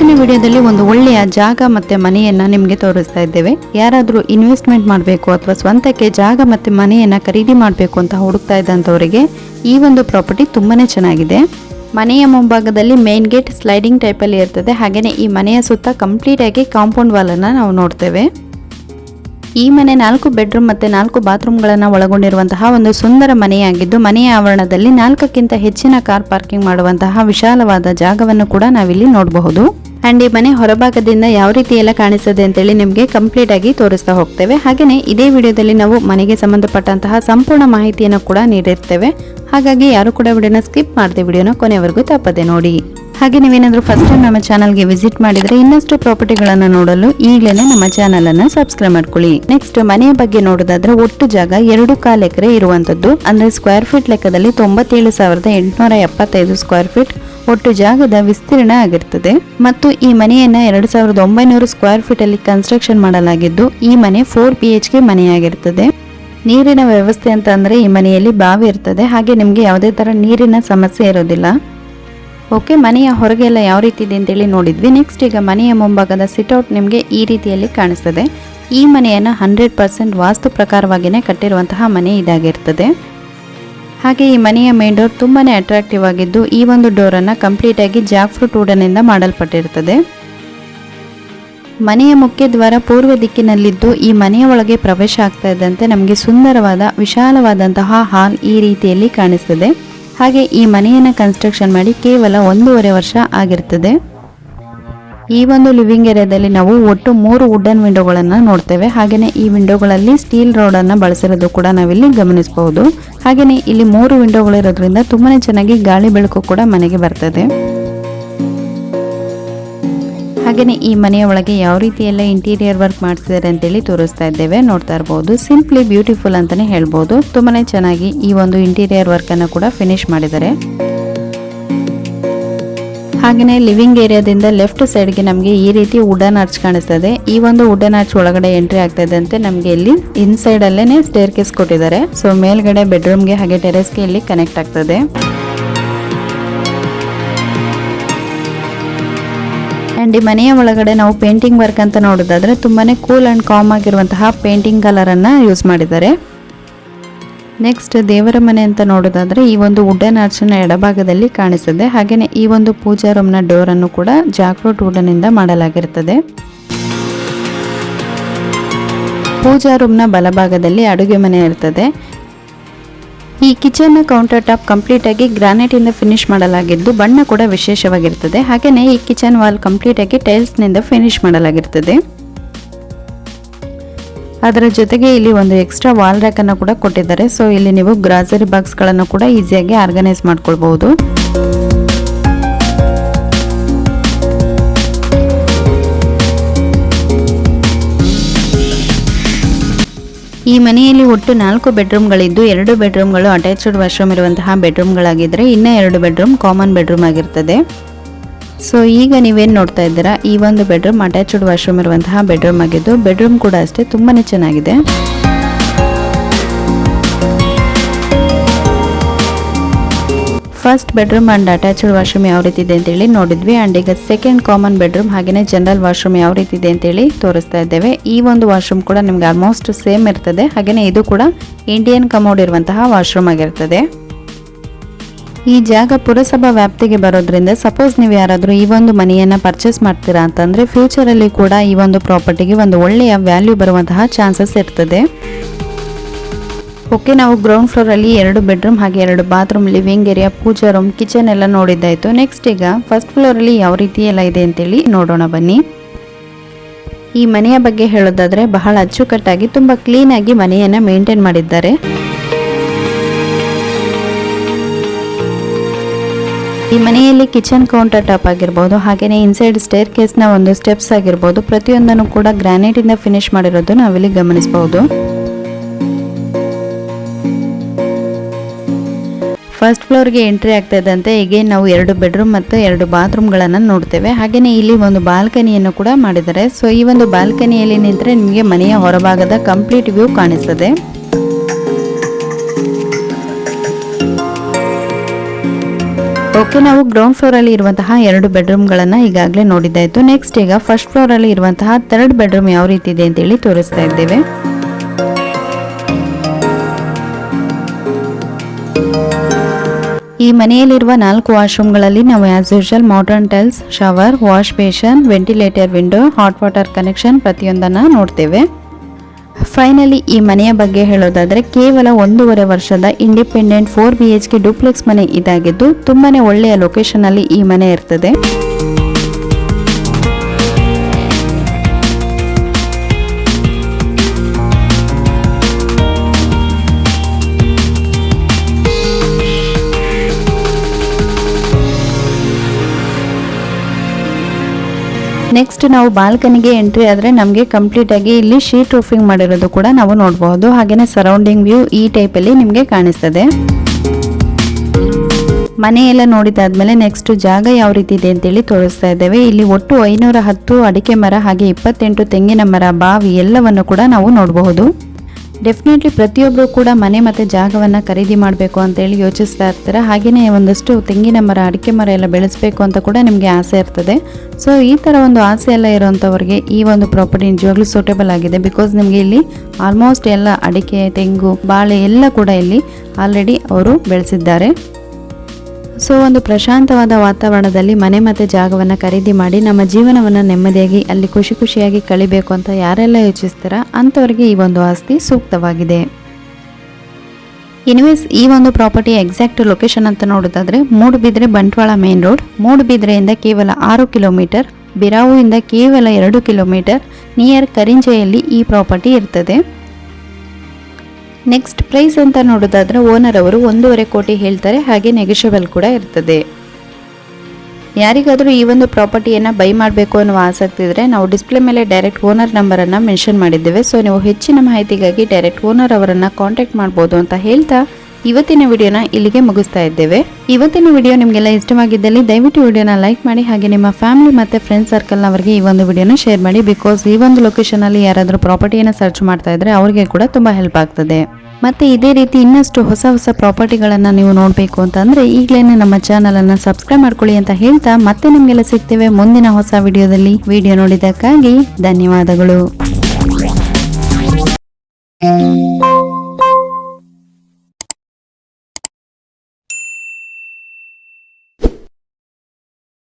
ಇವತ್ತಿನ ವಿಡಿಯೋದಲ್ಲಿ ಒಂದು ಒಳ್ಳೆಯ ಜಾಗ ಮತ್ತೆ ಮನೆಯನ್ನ ನಿಮಗೆ ತೋರಿಸ್ತಾ ಇದ್ದೇವೆ. ಯಾರಾದರೂ ಇನ್ವೆಸ್ಟ್ಮೆಂಟ್ ಮಾಡಬೇಕು ಅಥವಾ ಸ್ವಂತಕ್ಕೆ ಜಾಗ ಮತ್ತೆ ಮನೆಯನ್ನ ಖರೀದಿ ಮಾಡಬೇಕು ಅಂತ ಹುಡುಕ್ತಾ ಇದ್ದಂಥವರಿಗೆ ಈ ಒಂದು ಪ್ರಾಪರ್ಟಿ ತುಂಬಾನೇ ಚೆನ್ನಾಗಿದೆ. ಮನೆಯ ಮುಂಭಾಗದಲ್ಲಿ ಮೇನ್ ಗೇಟ್ ಸ್ಲೈಡಿಂಗ್ ಟೈಪಲ್ಲಿ ಇರ್ತದೆ. ಹಾಗೆಯೇ ಈ ಮನೆಯ ಸುತ್ತ ಕಂಪ್ಲೀಟ್ ಆಗಿ ಕಾಂಪೌಂಡ್ ವಾಲ್ ಅನ್ನ ನಾವು ನೋಡ್ತೇವೆ. ಈ ಮನೆ ನಾಲ್ಕು ಬೆಡ್ರೂಮ್ ಮತ್ತೆ ನಾಲ್ಕು ಬಾತ್ರೂಮ್ಗಳನ್ನು ಒಳಗೊಂಡಿರುವಂತಹ ಒಂದು ಸುಂದರ ಮನೆಯಾಗಿದ್ದು, ಮನೆಯ ಆವರಣದಲ್ಲಿ ನಾಲ್ಕಕ್ಕಿಂತ ಹೆಚ್ಚಿನ ಕಾರ್ ಪಾರ್ಕಿಂಗ್ ಮಾಡುವಂತಹ ವಿಶಾಲವಾದ ಜಾಗವನ್ನು ಕೂಡ ನಾವಿಲ್ಲಿ ನೋಡಬಹುದು. ಅಂಡ್ ಈ ಮನೆ ಹೊರಭಾಗದಿಂದ ಯಾವ ರೀತಿ ಎಲ್ಲ ಕಾಣಿಸ್ತದೆ ಅಂತೇಳಿ ನಿಮಗೆ ಕಂಪ್ಲೀಟ್ ಆಗಿ ತೋರಿಸ್ತಾ ಹೋಗ್ತೇವೆ. ಹಾಗೆಯೇ ಇದೇ ವಿಡಿಯೋದಲ್ಲಿ ನಾವು ಮನೆಗೆ ಸಂಬಂಧಪಟ್ಟಂತಹ ಸಂಪೂರ್ಣ ಮಾಹಿತಿಯನ್ನು ಕೂಡ ನೀಡಿರ್ತೇವೆ. ಹಾಗಾಗಿ ಯಾರು ಕೂಡ ವಿಡಿಯೋನ ಸ್ಕಿಪ್ ಮಾಡದೆ ವಿಡಿಯೋನ ಕೊನೆವರೆಗೂ ತಪ್ಪದೆ ನೋಡಿ. ಹಾಗೆ ನೀವೇನಾದರೂ ಫಸ್ಟ್ ಟೈಮ್ ನಮ್ಮ ಚಾನಲ್ಗೆ ವಿಸಿಟ್ ಮಾಡಿದರೆ ಇನ್ನಷ್ಟು ಪ್ರಾಪರ್ಟಿಗಳನ್ನು ನೋಡಲು ಈಗಲೇ ನಮ್ಮ ಚಾನಲ್ ಅನ್ನ ಸಬ್ಸ್ಕ್ರೈಬ್ ಮಾಡ್ಕೊಳ್ಳಿ. ನೆಕ್ಸ್ಟ್ ಮನೆಯ ಬಗ್ಗೆ ನೋಡೋದಾದ್ರೆ ಒಟ್ಟು ಜಾಗ ಎರಡು ಕಾಲ್ ಎಕರೆ ಇರುವಂತದ್ದು. ಅಂದ್ರೆ ಸ್ಕ್ವೇರ್ ಫೀಟ್ ಲೆಕ್ಕದಲ್ಲಿ ತೊಂಬತ್ತೇಳು ಸಾವಿರದ ಎಂಟುನೂರ ಎಪ್ಪತ್ತೈದು ಸ್ಕ್ವೇರ್ ಫೀಟ್ ಒಟ್ಟು ಜಾಗದ ವಿಸ್ತೀರ್ಣ ಆಗಿರ್ತದೆ. ಮತ್ತು ಈ ಮನೆಯನ್ನ ಎರಡು ಸಾವಿರದ ಒಂಬೈನೂರು ಸ್ಕ್ವೇರ್ ಫೀಟ್ ಅಲ್ಲಿ ಕನ್ಸ್ಟ್ರಕ್ಷನ್ ಮಾಡಲಾಗಿದ್ದು, ಈ ಮನೆ ಫೋರ್ ಪಿ ಎಚ್ ಕೆ ಮನೆಯಾಗಿರ್ತದೆ. ನೀರಿನ ವ್ಯವಸ್ಥೆ ಅಂತ ಅಂದ್ರೆ ಈ ಮನೆಯಲ್ಲಿ ಬಾವಿ ಇರ್ತದೆ. ಹಾಗೆ ನಿಮಗೆ ಯಾವುದೇ ತರ ನೀರಿನ ಸಮಸ್ಯೆ ಇರೋದಿಲ್ಲ. ಓಕೆ, ಮನೆಯ ಹೊರಗೆಲ್ಲ ಯಾವ ರೀತಿ ಇದೆ ಅಂತೇಳಿ ನೋಡಿದ್ವಿ. ನೆಕ್ಸ್ಟ್ ಈಗ ಮನೆಯ ಮುಂಭಾಗದ ಸಿಟ್ಔಟ್ ನಿಮಗೆ ಈ ರೀತಿಯಲ್ಲಿ ಕಾಣಿಸ್ತದೆ. ಈ ಮನೆಯನ್ನು ಹಂಡ್ರೆಡ್ ಪರ್ಸೆಂಟ್ ವಾಸ್ತು ಪ್ರಕಾರವಾಗಿಯೇ ಕಟ್ಟಿರುವಂತಹ ಮನೆ ಇದಾಗಿರ್ತದೆ. ಹಾಗೆ ಈ ಮನೆಯ ಮೇನ್ ಡೋರ್ ತುಂಬಾ ಅಟ್ರಾಕ್ಟಿವ್ ಆಗಿದ್ದು, ಈ ಒಂದು ಡೋರನ್ನು ಕಂಪ್ಲೀಟಾಗಿ ಜಾಕ್ ಫ್ರೂಟ್ ವುಡನಿಂದ ಮಾಡಲ್ಪಟ್ಟಿರ್ತದೆ ಮನೆಯ ಮುಖ್ಯ ದ್ವಾರ ಪೂರ್ವ ದಿಕ್ಕಿನಲ್ಲಿದ್ದು, ಈ ಮನೆಯ ಒಳಗೆ ಪ್ರವೇಶ ಆಗ್ತಾ ಇದ್ದಂತೆ ನಮಗೆ ಸುಂದರವಾದ, ವಿಶಾಲವಾದಂತಹ ಹಾಲ್ ಈ ರೀತಿಯಲ್ಲಿ ಕಾಣಿಸ್ತದೆ. ಹಾಗೆ ಈ ಮನೆಯನ್ನು ಕನ್ಸ್ಟ್ರಕ್ಷನ್ ಮಾಡಿ ಕೇವಲ ಒಂದೂವರೆ ವರ್ಷ ಆಗಿರ್ತದೆ. ಈ ಒಂದು ಲಿವಿಂಗ್ ಏರಿಯಾದಲ್ಲಿ ನಾವು ಒಟ್ಟು ಮೂರು ವುಡನ್ ವಿಂಡೋಗಳನ್ನು ನೋಡ್ತೇವೆ. ಹಾಗೆಯೇ ಈ ವಿಂಡೋಗಳಲ್ಲಿ ಸ್ಟೀಲ್ ರೋಡನ್ನು ಬಳಸಿರೋದು ಕೂಡ ನಾವಿಲ್ಲಿ ಗಮನಿಸಬಹುದು. ಹಾಗೆಯೇ ಇಲ್ಲಿ ಮೂರು ವಿಂಡೋಗಳಿರೋದ್ರಿಂದ ತುಂಬಾ ಚೆನ್ನಾಗಿ ಗಾಳಿ ಬೆಳಕು ಕೂಡ ಮನೆಗೆ ಬರ್ತದೆ. ಹಾಗೆಯೇ ಈ ಮನೆಯ ಒಳಗೆ ಯಾವ ರೀತಿ ಎಲ್ಲ ಇಂಟೀರಿಯರ್ ವರ್ಕ್ ಮಾಡಿಸಿದ್ದಾರೆ ಅಂತೇಳಿ ತೋರಿಸ್ತಾ ಇದ್ದೇವೆ. ನೋಡ್ತಾ ಇರಬಹುದು ಸಿಂಪ್ಲಿ ಬ್ಯೂಟಿಫುಲ್ ಅಂತಾನೆ ಹೇಳ್ಬೋದು. ತುಂಬಾನೇ ಚೆನ್ನಾಗಿ ಈ ಒಂದು ಇಂಟೀರಿಯರ್ ವರ್ಕ್ ಅನ್ನು ಕೂಡ ಫಿನಿಶ್ ಮಾಡಿದ್ದಾರೆ. ಹಾಗೆಯೇ ಲಿವಿಂಗ್ ಏರಿಯಾದಿಂದ ಲೆಫ್ಟ್ ಸೈಡ್ಗೆ ನಮಗೆ ಈ ರೀತಿ ವುಡನ್ ಆರ್ಚ್ ಕಾಣಿಸ್ತದೆ. ಈ ಒಂದು ವುಡನ್ ಆರ್ಚ್ ಒಳಗಡೆ ಎಂಟ್ರಿ ಆಗ್ತಾ ಇದ್ದಂತೆ ನಮಗೆ ಇಲ್ಲಿ ಇನ್ಸೈಡ್ ಅಲ್ಲೇನೆ ಸ್ಟೇರ್ ಕೇಸ್ ಕೊಟ್ಟಿದ್ದಾರೆ. ಸೊ ಮೇಲ್ಗಡೆ ಬೆಡ್ರೂಮ್ಗೆ ಹಾಗೆ ಟೆರೆಸ್ಗೆ ಇಲ್ಲಿ ಕನೆಕ್ಟ್ ಆಗ್ತದೆ ಆ್ಯಂಡ್ ಈ ಮನೆಯ ಒಳಗಡೆ ನಾವು ಪೇಂಟಿಂಗ್ ವರ್ಕ್ ಅಂತ ನೋಡೋದಾದ್ರೆ ತುಂಬಾನೇ ಕೂಲ್ ಅಂಡ್ ಕಾಮ್ ಆಗಿರುವಂತಹ ಪೇಂಟಿಂಗ್ ಕಲರನ್ನು ಯೂಸ್ ಮಾಡಿದ್ದಾರೆ. ನೆಕ್ಸ್ಟ್ ದೇವರ ಮನೆ ಅಂತ ನೋಡೋದಾದ್ರೆ ಈ ಒಂದು ವುಡನ್ ಆರ್ಚನ ಎಡಭಾಗದಲ್ಲಿ ಕಾಣಿಸುತ್ತೆ. ಹಾಗೆಯೇ ಈ ಒಂದು ಪೂಜಾ ರೂಮ್ನ ಡೋರ್ ಅನ್ನು ಕೂಡ ಜಾಕ್ರೋಟ್ ಇಂದ ಮಾಡಲಾಗಿರುತ್ತದೆ ಪೂಜಾ ರೂಮ್ನ ಬಲಭಾಗದಲ್ಲಿ ಅಡುಗೆ ಮನೆ ಇರ್ತದೆ. ಈ ಕಿಚನ್ ಕೌಂಟರ್ ಟಾಪ್ ಕಂಪ್ಲೀಟ್ ಆಗಿ ಗ್ರಾನೈಟ್ ಇಂದ ಫಿನಿಶ್ ಮಾಡಲಾಗಿದ್ದು ಬಣ್ಣ ಕೂಡ ವಿಶೇಷವಾಗಿರುತ್ತದೆ ಹಾಗೆಯೇ ಈ ಕಿಚನ್ ವಾಲ್ ಕಂಪ್ಲೀಟ್ ಆಗಿ ಟೈಲ್ಸ್ನಿಂದ ಫಿನಿಶ್ ಮಾಡಲಾಗಿರ್ತದೆ. ಅದರ ಜೊತೆಗೆ ಇಲ್ಲಿ ಒಂದು ಎಕ್ಸ್ಟ್ರಾ ವಾಲ್ ರ್ಯಾಕ್ ಅನ್ನು ಕೂಡ ಕೊಟ್ಟಿದ್ದಾರೆ. ಸೊ ಇಲ್ಲಿ ನೀವು ಗ್ರಾಸರಿ ಬಾಕ್ಸ್ಗಳನ್ನು ಕೂಡ ಈಸಿಯಾಗಿ ಆರ್ಗನೈಸ್ ಮಾಡ್ಕೊಳ್ಬಹುದು. ಮನೆಯಲ್ಲಿ ಒಟ್ಟು ನಾಲ್ಕು ಬೆಡ್ರೂಮ್ಗಳಿದ್ದು, ಎರಡು ಬೆಡ್ರೂಮ್ಗಳು ಅಟ್ಯಾಚ್ಡ್ ವಾಶ್ರೂಮ್ ಇರುವಂತಹ ಬೆಡ್ರೂಮ್ಗಳಾಗಿದ್ದರೆ ಇನ್ನೂ ಎರಡು ಬೆಡ್ರೂಮ್ ಕಾಮನ್ ಬೆಡ್ರೂಮ್ ಆಗಿರ್ತದೆ. ಸೊ, ಈಗ ನೀವೇನು ನೋಡ್ತಾ ಇದ್ದೀರಾ? ಈ ಒಂದು ಬೆಡ್ರೂಮ್ ಅಟ್ಯಾಚ್ಡ್ ವಾಶ್ರೂಮ್ ಇರುವಂತಹ ಬೆಡ್ರೂಮ್ ಆಗಿದ್ದು, ಬೆಡ್ರೂಮ್ ಕೂಡ ಅಷ್ಟೇ ತುಂಬಾನೇ ಚೆನ್ನಾಗಿದೆ. First bedroom and attached washroom ಯಾವ ರೀತಿ ಇದೆ ಅಂತೇಳಿ ನೋಡಿದ್ವಿ. ಅಂಡ್ ಈಗ ಸೆಕೆಂಡ್ ಕಾಮನ್ ಬೆಡ್ರೂಮ್ ಹಾಗೆಯೇ ಜನರಲ್ ವಾಶ್ರೂಮ್ ಯಾವ ರೀತಿ ಇದೆ ಅಂತೇಳಿ ತೋರಿಸ್ತಾ ಇದ್ದೇವೆ. ಈ ಒಂದು ವಾಶ್ರೂಮ್ ಕೂಡ ನಿಮ್ಗೆ ಆಲ್ಮೋಸ್ಟ್ ಸೇಮ್ ಇರ್ತದೆ. ಹಾಗೆಯೇ ಇದು ಕೂಡ ಇಂಡಿಯನ್ ಕಮೋಡ್ ಇರುವಂತಹ ವಾಶ್ರೂಮ್ ಆಗಿರ್ತದೆ. ಈ ಜಾಗ ಪುರಸಭಾ ವ್ಯಾಪ್ತಿಗೆ ಬರೋದ್ರಿಂದ ಸಪೋಸ್ ನೀವು ಯಾರಾದರೂ ಈ ಒಂದು ಮನೆಯನ್ನು ಪರ್ಚೇಸ್ ಮಾಡ್ತೀರಾ ಅಂತಂದರೆ ಫ್ಯೂಚರಲ್ಲಿ ಕೂಡ ಈ ಒಂದು ಪ್ರಾಪರ್ಟಿಗೆ ಒಂದು ಒಳ್ಳೆಯ ವ್ಯಾಲ್ಯೂ ಬರುವಂತಹ ಚಾನ್ಸಸ್ ಇರ್ತದೆ. ಓಕೆ, ನಾವು ಗ್ರೌಂಡ್ ಫ್ಲೋರಲ್ಲಿ ಎರಡು ಬೆಡ್ರೂಮ್ ಹಾಗೆ ಎರಡು bathroom living area puja room kitchen ಎಲ್ಲ ನೋಡಿದ್ದಾಯಿತು. ನೆಕ್ಸ್ಟ್ ಈಗ ಫಸ್ಟ್ ಫ್ಲೋರಲ್ಲಿ ಯಾವ ರೀತಿ ಎಲ್ಲ ಇದೆ ಅಂತೇಳಿ ನೋಡೋಣ ಬನ್ನಿ. ಈ ಮನೆಯ ಬಗ್ಗೆ ಹೇಳೋದಾದ್ರೆ ಬಹಳ ಅಚ್ಚುಕಟ್ಟಾಗಿ ತುಂಬ ಕ್ಲೀನಾಗಿ ಮನೆಯನ್ನು ಮೇಂಟೈನ್ ಮಾಡಿದ್ದಾರೆ. ಈ ಮನೆಯಲ್ಲಿ ಕಿಚನ್ ಕೌಂಟರ್ ಟಾಪ್ ಆಗಿರ್ಬೋದು ಹಾಗೆಯೇ ಇನ್ಸೈಡ್ ಸ್ಟೇರ್ ಕೇಸ್ನ ಒಂದು ಸ್ಟೆಪ್ಸ್ ಆಗಿರ್ಬೋದು, ಪ್ರತಿಯೊಂದನ್ನು ಕೂಡ ಗ್ರಾನೈಟಿಂದ ಫಿನಿಶ್ ಮಾಡಿರೋದು ನಾವಿಲ್ಲಿ ಗಮನಿಸಬಹುದು ಫಸ್ಟ್ ಫ್ಲೋರ್ಗೆ ಎಂಟ್ರಿ ಆಗ್ತಾ ಇದ್ದಂತೆ ಹೀಗೆ ನಾವು ಎರಡು ಬೆಡ್ರೂಮ್ ಮತ್ತು ಎರಡು ಬಾತ್ರೂಮ್ಗಳನ್ನು ನೋಡ್ತೇವೆ. ಹಾಗೆಯೇ ಇಲ್ಲಿ ಒಂದು ಬಾಲ್ಕನಿಯನ್ನು ಕೂಡ ಮಾಡಿದ್ದಾರೆ. ಸೊ, ಈ ಒಂದು ಬಾಲ್ಕನಿಯಲ್ಲಿ ನಿಂತರೆ ನಿಮಗೆ ಮನೆಯ ಹೊರಭಾಗದ ಕಂಪ್ಲೀಟ್ ವ್ಯೂ ಕಾಣಿಸ್ತದೆ. ಓಕೆ, ನಾವು ಗ್ರೌಂಡ್ ಫ್ಲೋರಲ್ಲಿ ಇರುವಂತಹ ಎರಡು ಬೆಡ್ರೂಮ್ಗಳನ್ನು ಈಗಾಗಲೇ ನೋಡಿದ್ದಾಯಿತು. ನೆಕ್ಸ್ಟ್ ಈಗ ಫಸ್ಟ್ ಫ್ಲೋರಲ್ಲಿ ಇರುವಂತಹ ಥರ್ಡ್ ಬೆಡ್ರೂಮ್ ಯಾವ ರೀತಿ ಇದೆ ಅಂತೇಳಿ ತೋರಿಸ್ತಾ ಇದ್ದೇವೆ. ಈ ಮನೆಯಲ್ಲಿರುವ ನಾಲ್ಕು ವಾಶ್ರೂಮ್ಗಳಲ್ಲಿ ನಾವು as usual modern tiles shower wash basin ventilator window hot water connection ಪ್ರತಿಯೊಂದನ್ನು ನೋಡ್ತೇವೆ. ಫೈನಲಿ ಈ ಮನೆಯ ಬಗ್ಗೆ ಹೇಳೋದಾದರೆ ಕೇವಲ ಒಂದೂವರೆ ವರ್ಷದ independent four B H K duplex ಮನೆ ಇದಾಗಿದ್ದು ತುಂಬಾ ಒಳ್ಳೆಯ ಲೊಕೇಶನಲ್ಲಿ ಈ ಮನೆ ಇರ್ತದೆ. ನೆಕ್ಸ್ಟ್ ನಾವು ಬಾಲ್ಕನಿಗೆ ಎಂಟ್ರಿ ಆದರೆ ನಮಗೆ ಕಂಪ್ಲೀಟ್ ಆಗಿ ಇಲ್ಲಿ ಶೀಟ್ ರೂಫಿಂಗ್ ಮಾಡಿರೋದು ಕೂಡ ನಾವು ನೋಡಬಹುದು. ಹಾಗೇನೆ ಸರೌಂಡಿಂಗ್ ವ್ಯೂ ಈ ಟೈಪ್ ಅಲ್ಲಿ ನಿಮಗೆ ಕಾಣಿಸ್ತದೆ. ಮನೆಯೆಲ್ಲ ನೋಡಿದಾದ್ಮೇಲೆ ನೆಕ್ಸ್ಟ್ ಜಾಗ ಯಾವ ರೀತಿ ಇದೆ ಅಂತೇಳಿ ತೋರಿಸ್ತಾ ಇದ್ದೇವೆ. ಇಲ್ಲಿ ಒಟ್ಟು ಐನೂರ ಹತ್ತು ಅಡಿಕೆ ಮರ ಹಾಗೆ ಇಪ್ಪತ್ತೆಂಟು ತೆಂಗಿನ ಮರ, ಬಾವಿ ಎಲ್ಲವನ್ನು ಕೂಡ ನಾವು ನೋಡಬಹುದು. ಡೆಫಿನೆಟ್ಲಿ ಪ್ರತಿಯೊಬ್ಬರು ಕೂಡ ಮನೆ ಮತ್ತು ಜಾಗವನ್ನು ಖರೀದಿ ಮಾಡಬೇಕು ಅಂತೇಳಿ ಯೋಚಿಸ್ತಾ ಇರ್ತಾರೆ. ಹಾಗೆಯೇ ಒಂದಷ್ಟು ತೆಂಗಿನ ಮರ, ಅಡಿಕೆ ಮರ ಎಲ್ಲ ಬೆಳೆಸಬೇಕು ಅಂತ ಕೂಡ ನಿಮಗೆ ಆಸೆ ಇರ್ತದೆ. ಸೊ ಈ ಥರ ಒಂದು ಆಸೆ ಎಲ್ಲ ಇರೋವಂಥವ್ರಿಗೆ ಈ ಒಂದು ಪ್ರಾಪರ್ಟಿ ನಿಜವಾಗ್ಲೂ ಸೂಟೇಬಲ್ ಆಗಿದೆ. ಬಿಕಾಸ್ ನಿಮಗೆ ಇಲ್ಲಿ ಆಲ್ಮೋಸ್ಟ್ ಎಲ್ಲ ಅಡಿಕೆ, ತೆಂಗು, ಬಾಳೆ ಎಲ್ಲ ಕೂಡ ಇಲ್ಲಿ ಆಲ್ರೆಡಿ ಅವರು ಬೆಳೆಸಿದ್ದಾರೆ. ಸೊ ಒಂದು ಪ್ರಶಾಂತವಾದ ವಾತಾವರಣದಲ್ಲಿ ಮನೆ ಮತ್ತು ಜಾಗವನ್ನು ಖರೀದಿ ಮಾಡಿ ನಮ್ಮ ಜೀವನವನ್ನು ನೆಮ್ಮದಿಯಾಗಿ ಅಲ್ಲಿ ಖುಷಿ ಖುಷಿಯಾಗಿ ಕಳಿಬೇಕು ಅಂತ ಯಾರೆಲ್ಲ ಯೋಚಿಸ್ತಾರ? ಅಂಥವ್ರಿಗೆ ಈ ಒಂದು ಆಸ್ತಿ ಸೂಕ್ತವಾಗಿದೆ. ಇನ್ವೇಸ್ ಈ ಒಂದು ಪ್ರಾಪರ್ಟಿ ಎಕ್ಸಾಕ್ಟ್ ಲೊಕೇಶನ್ ಅಂತ ನೋಡೋದಾದ್ರೆ ಮೂಡುಬಿದ್ರೆ ಬಂಟ್ವಾಳ ಮೇನ್ ರೋಡ್. ಮೂಡುಬಿದ್ರೆಯಿಂದ ಕೇವಲ ಆರು ಕಿಲೋಮೀಟರ್, ಬಿರಾವುಯಿಂದ ಕೇವಲ ಎರಡು ಕಿಲೋಮೀಟರ್, ನಿಯರ್ ಕರಿಂಜೆಯಲ್ಲಿ ಈ ಪ್ರಾಪರ್ಟಿ ಇರ್ತದೆ. ನೆಕ್ಸ್ಟ್ ಪ್ರೈಸ್ ಅಂತ ನೋಡೋದಾದರೆ ಓನರ್ ಅವರು ಒಂದೂವರೆ ಕೋಟಿ ಹೇಳ್ತಾರೆ, ಹಾಗೆ ನೆಗೆಷಬಲ್ ಕೂಡ ಇರ್ತದೆ. ಯಾರಿಗಾದರೂ ಈ ಒಂದು ಪ್ರಾಪರ್ಟಿಯನ್ನು ಬೈ ಮಾಡಬೇಕು ಅನ್ನುವ ಆಸಕ್ತಿ ಇದ್ದರೆ ನಾವು ಡಿಸ್ಪ್ಲೇ ಮೇಲೆ ಡೈರೆಕ್ಟ್ ಓನರ್ ನಂಬರನ್ನು ಮೆನ್ಷನ್ ಮಾಡಿದ್ದೇವೆ. ಸೊ ನೀವು ಹೆಚ್ಚಿನ ಮಾಹಿತಿಗಾಗಿ ಡೈರೆಕ್ಟ್ ಓನರ್ ಅವರನ್ನು ಕಾಂಟ್ಯಾಕ್ಟ್ ಮಾಡ್ಬೋದು ಅಂತ ಹೇಳ್ತಾ ಇವತ್ತಿನ ವಿಡಿಯೋನ ಇಲ್ಲಿಗೆ ಮುಗಿಸ್ತಾ ಇದ್ದೇವೆ. ಇವತ್ತಿನ ವಿಡಿಯೋ ನಿಮಗೆಲ್ಲ ಇಷ್ಟವಾಗಿದ್ದಲ್ಲಿ ದಯವಿಟ್ಟು ವಿಡಿಯೋನ ಲೈಕ್ ಮಾಡಿ ಹಾಗೆ ನಿಮ್ಮ ಫ್ಯಾಮಿಲಿ ಮತ್ತು ಫ್ರೆಂಡ್ ಸರ್ಕಲ್ನವರಿಗೆ ಈ ಒಂದು ವಿಡಿಯೋನ ಶೇರ್ ಮಾಡಿ ಬಿಕಾಸ್ ಈ ಒಂದು ಲೊಕೇಶನಲ್ಲಿ ಯಾರಾದರೂ ಪ್ರಾಪರ್ಟಿಯನ್ನು ಸರ್ಚ್ ಮಾಡ್ತಾ ಇದ್ರೆ ಅವರಿಗೆ ಕೂಡ ತುಂಬ ಹೆಲ್ಪ್ ಆಗ್ತದೆ. ಮತ್ತೆ ಇದೇ ರೀತಿ ಇನ್ನಷ್ಟು ಹೊಸ ಹೊಸ ಪ್ರಾಪರ್ಟಿಗಳನ್ನು ನೀವು ನೋಡಬೇಕು ಅಂತಂದರೆ ಈಗಲೇ ನಮ್ಮ ಚಾನಲನ್ನು ಸಬ್ಸ್ಕ್ರೈಬ್ ಮಾಡ್ಕೊಳ್ಳಿ ಅಂತ ಹೇಳ್ತಾ ಮತ್ತೆ ನಿಮಗೆಲ್ಲ ಸಿಗ್ತೇವೆ ಮುಂದಿನ ಹೊಸ ವಿಡಿಯೋದಲ್ಲಿ. ವಿಡಿಯೋ ನೋಡಿದ್ದಕ್ಕಾಗಿ ಧನ್ಯವಾದಗಳು.